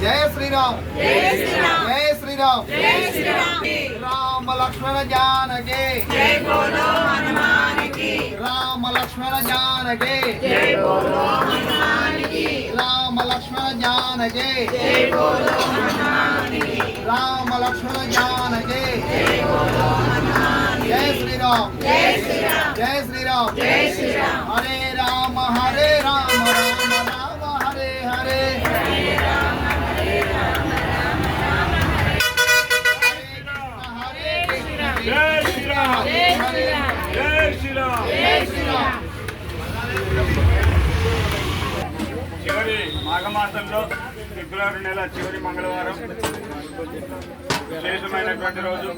जय श्री राम जय श्री राम जय श्री राम राम लक्ष्मण जान के। राम लक्ष्मण जान के। राम लक्ष्मण जान के। राम लक्ष्मण जान के। जय श्री राम जय श्री राम जय श्री राम हरे राम हरे राम। మాసంలో ఫిబ్రవరి నెల చివరి మంగళవారం విశేషమైనటువంటి రోజు.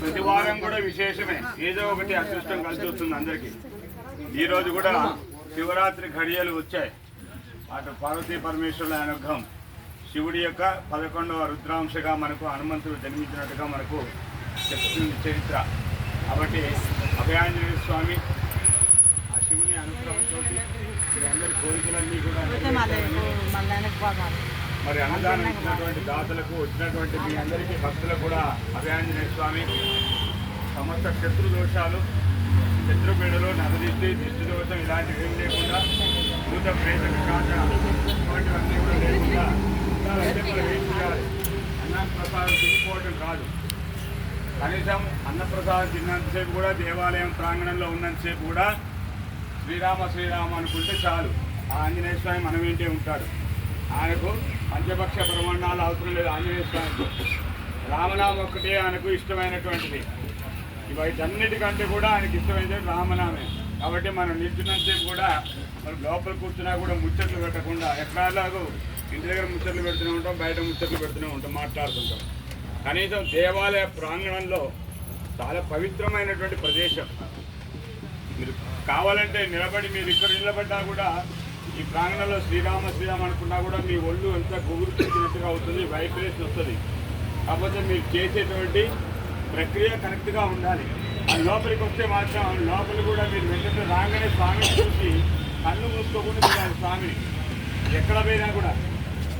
ప్రతి వారం కూడా విశేషమే. ఏదో ఒకటి అదృష్టం కలిసి వస్తుంది అందరికీ. ఈరోజు కూడా శివరాత్రి ఘడియలు వచ్చాయి. అటు పార్వతీ పరమేశ్వరుల అనుగ్రహం. శివుడి యొక్క పదకొండవ రుద్రాంశగా మనకు హనుమంతుడు జన్మించినట్టుగా మనకు చెప్తుంది చరిత్ర. కాబట్టి అభయాంజనేయ స్వామి ఆ శివుని అనుగ్రహంతో మీ అందరి కోరికలన్నీ కూడా మరి అన్నదానం ఇచ్చినటువంటి దాతలకు వచ్చినటువంటి మీ అందరికీ భక్తులకు కూడా అభయాంజనేయ స్వామి. సమస్త శత్రు దోషాలు శత్రుపీడలు నరదిష్టి దిష్టి దోషం ఇలాంటివి ఏం లేకుండా భూత ప్రేత ఇటువంటివన్నీ కూడా లేకుండా ఉండాలంటే మనం ఏం చేయాలి? అన్నం ప్రసాదం తినిపోవడం కాదు. కనీసం అన్నప్రసాదం తిన్నంతసేపు కూడా దేవాలయం ప్రాంగణంలో ఉన్నంతసేపు కూడా శ్రీరామ శ్రీరామ అనుకుంటే చాలు. ఆ ఆంజనేయ స్వామి మన ఉంటాడు. ఆయనకు పంచపక్ష ప్రమాణాలు అవసరం లేదు ఆంజనేయ స్వామికి. రామనామం ఒక్కటే ఆయనకు ఇష్టమైనటువంటిది. వీటన్నిటికంటే కూడా ఆయనకి ఇష్టమైనది రామనామే. కాబట్టి మనం నిల్చున్నంతసేపు కూడా మనం లోపల కూర్చున్నా కూడా ముచ్చట్లు పెట్టకుండా ఎక్కడలాగో ఇంటి దగ్గర ముచ్చట్లు పెడుతూనే ఉంటాం బయట ముచ్చట్లు పెడుతూనే ఉంటాం మాట్లాడుతుంటాం. కనీసం దేవాలయ ప్రాంగణంలో చాలా పవిత్రమైనటువంటి ప్రదేశం. మీరు కావాలంటే నిలబడి మీరు ఇక్కడ నిలబడ్డా కూడా ఈ ప్రాంగణంలో శ్రీరామ శ్రీరామ అనుకున్నా కూడా మీ ఒళ్ళు ఎంత గుగురు పెట్టినట్టుగా అవుతుంది వైబ్రేషన్ వస్తుంది. కాకపోతే మీరు చేసేటువంటి ప్రక్రియ కరెక్ట్గా ఉండాలి. ఆ లోపలికి వస్తే మాత్రం లోపల కూడా మీరు వెంటనే రాగానే స్వామిని చూసి కళ్ళు మూసుకోకుండా చూడాలి స్వామిని. ఎక్కడ పోయినా కూడా.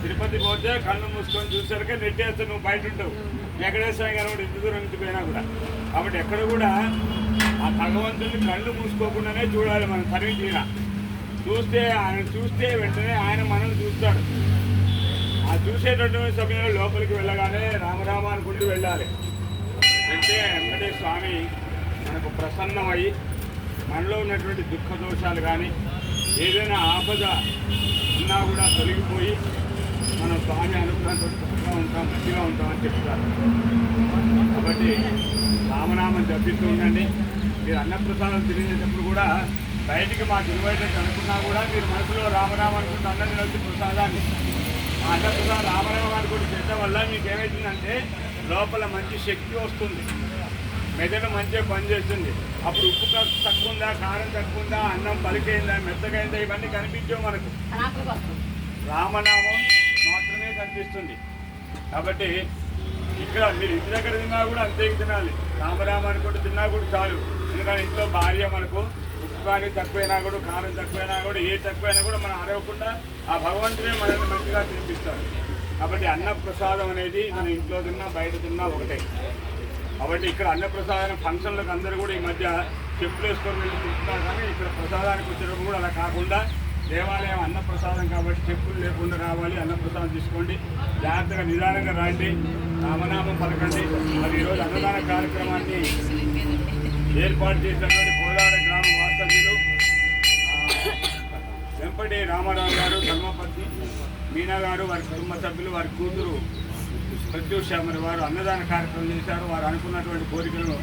తిరుపతి పోతే కళ్ళు మూసుకొని చూసరికే నెట్టేస్తే నువ్వు బయట ఉంటావు. వెంకటేశ్వర గారు కూడా ఇంత దూరం నుంచి పోయినా కూడా. కాబట్టి ఎక్కడ కూడా ఆ భగవంతుని కళ్ళు మూసుకోకుండానే చూడాలి మనం తరిగి చూస్తే ఆయన చూస్తే వెంటనే ఆయన మనల్ని చూస్తాడు. ఆ చూసేటటువంటి సమయంలో లోపలికి వెళ్ళగానే రామరామ అనుకుంటూ వెళ్ళాలి. అంటే వెంకటేశ్వర స్వామి మనకు ప్రసన్నమయ్యి మనలో ఉన్నటువంటి దుఃఖ దోషాలు కానీ ఏదైనా ఆపద ఉన్నా కూడా తొలగిపోయి మనం స్వామి అనుగ్రహంతో ఉంటాం మంచిగా ఉంటామని చెప్తారు. కాబట్టి రామనామం జపిస్తూ ఉండండి. మీరు అన్నప్రసాదం తినేటప్పుడు కూడా బయటికి మాకు ఇరవైతే అనుకున్నా కూడా మీరు మనసులో రామనామం అనుకుంటే అన్నం తినొచ్చు ప్రసాదాన్ని. ఆ అన్నప్రసాదం రామనామం అనుకుంటే తినడం వల్ల మీకు ఏమవుతుందంటే లోపల మంచి శక్తి వస్తుంది. మెదడు మంచిగా పనిచేస్తుంది. అప్పుడు ఉప్పు తక్కువ ఉందా కారం తక్కువ ఉందా అన్నం పలికైందా మెత్తగైందా ఇవన్నీ కనిపించవు మనకు. రామనామం మాత్రమే కనిపిస్తుంది. కాబట్టి ఇక్కడ మీరు ఇంటి దగ్గర తిన్నా కూడా అంతే తినాలి. రామరామ అనుకుంటూ తిన్నా కూడా చాలు. ఎందుకంటే ఇంట్లో భార్య మనకు ఉప్పు కానీ తక్కువైనా కూడా కారం తక్కువైనా కూడా ఏ తక్కువైనా కూడా మనం అడగకుండా ఆ భగవంతుడే మనల్ని మంచిగా తినిపిస్తాడు. కాబట్టి అన్నప్రసాదం అనేది మన ఇంట్లో తిన్నా బయట తిన్నా ఒకటే. కాబట్టి ఇక్కడ అన్నప్రసాదం ఫంక్షన్లకు అందరూ కూడా ఈ మధ్య చెప్పులు వేసుకొని వెళ్ళి తింటున్నారు కానీ ఇక్కడ ప్రసాదానికి వచ్చేటప్పుడు కూడా అలా కాకుండా దేవాలయం అన్నప్రసాదం కాబట్టి చెప్పులు లేకుండా రావాలి అన్నప్రసాదం తీసుకోండి. జాగ్రత్తగా నిదానంగా రాండి. రామనామం పలకండి. మరి ఈరోజు అన్నదాన కార్యక్రమాన్ని ఏర్పాటు చేసినటువంటి కోలాడ గ్రామ వాస్తవ్యులు వెంపటి రామారావు గారు ధర్మపతి మీనా గారు వారి కుటుంబ సభ్యులు వారి కూతురు ప్రత్యూష మరి వారు అన్నదాన కార్యక్రమం చేశారు. వారు అనుకున్నటువంటి కోరికలను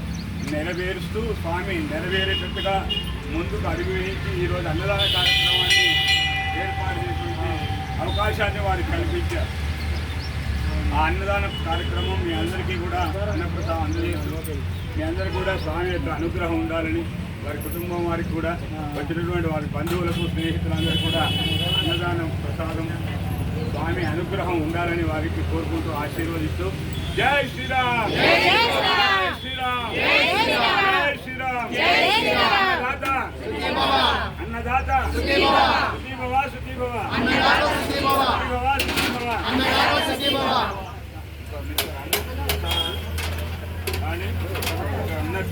నెరవేరుస్తూ స్వామి నెరవేరేటట్టుగా ముందుకు అడుగు వేయించి ఈరోజు అన్నదాన కార్యక్రమాన్ని ఏర్పాటు చేసిన అవకాశాన్ని వారికి కల్పించారు. ఆ అన్నదాన కార్యక్రమం మీ అందరికీ కూడా అన్నప్రసాదం అందజేస్తూ మీ అందరికీ కూడా స్వామి యొక్క అనుగ్రహం ఉండాలని వారి కుటుంబం వారికి కూడా వచ్చినటువంటి వారి బంధువులకు స్నేహితులందరూ కూడా అన్నదానం ప్రసాదం స్వామి అనుగ్రహం ఉండాలని వారికి కోరుకుంటూ ఆశీర్వదిస్తూ జై శ్రీరామ్! జై శ్రీరామ్! జై శ్రీరామ్! అన్నదాత! అన్నదాత!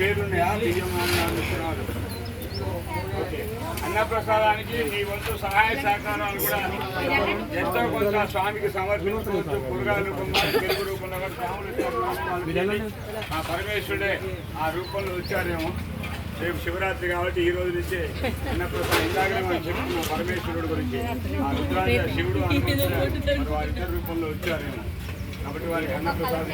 పేరున్నాయా బియ్యం అన్నప్రసాదానికి మీ వంతు సహాయ సహకారాలు కూడా ఎంతో కొంత స్వామికి సమర్పించవచ్చు. కూరగాయల రూపంలో రూపంలో స్వాములు ఆ పరమేశ్వరుడే ఆ రూపంలో వచ్చారేమో. రేపు శివరాత్రి కాబట్టి ఈ రోజు నుంచే అన్నప్రసాదం ఇందాకనే మనం చెప్పుకున్నాం పరమేశ్వరుడు గురించి. ఆ రుద్రాజ శివుడు హనుమంతుడు రూపంలో వచ్చారేమో. కాబట్టి వారికి అన్నప్రసాదం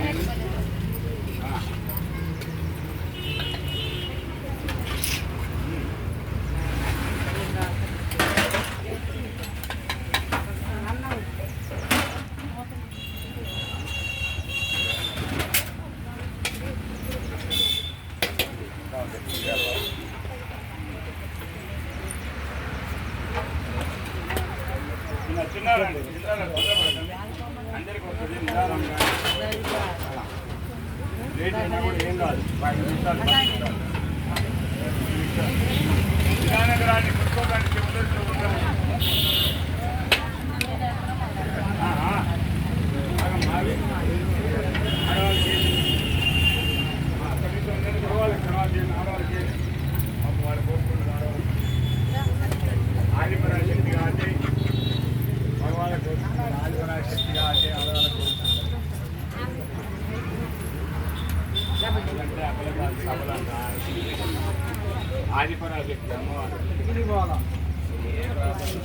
ఐదు నిమిషాలు పది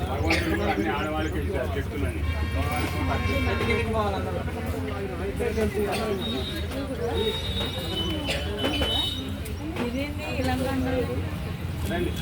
భగవంతుడు అన్ని ఆడవాళ్ళకి ఇచ్చారు చెప్తున్నాను రండి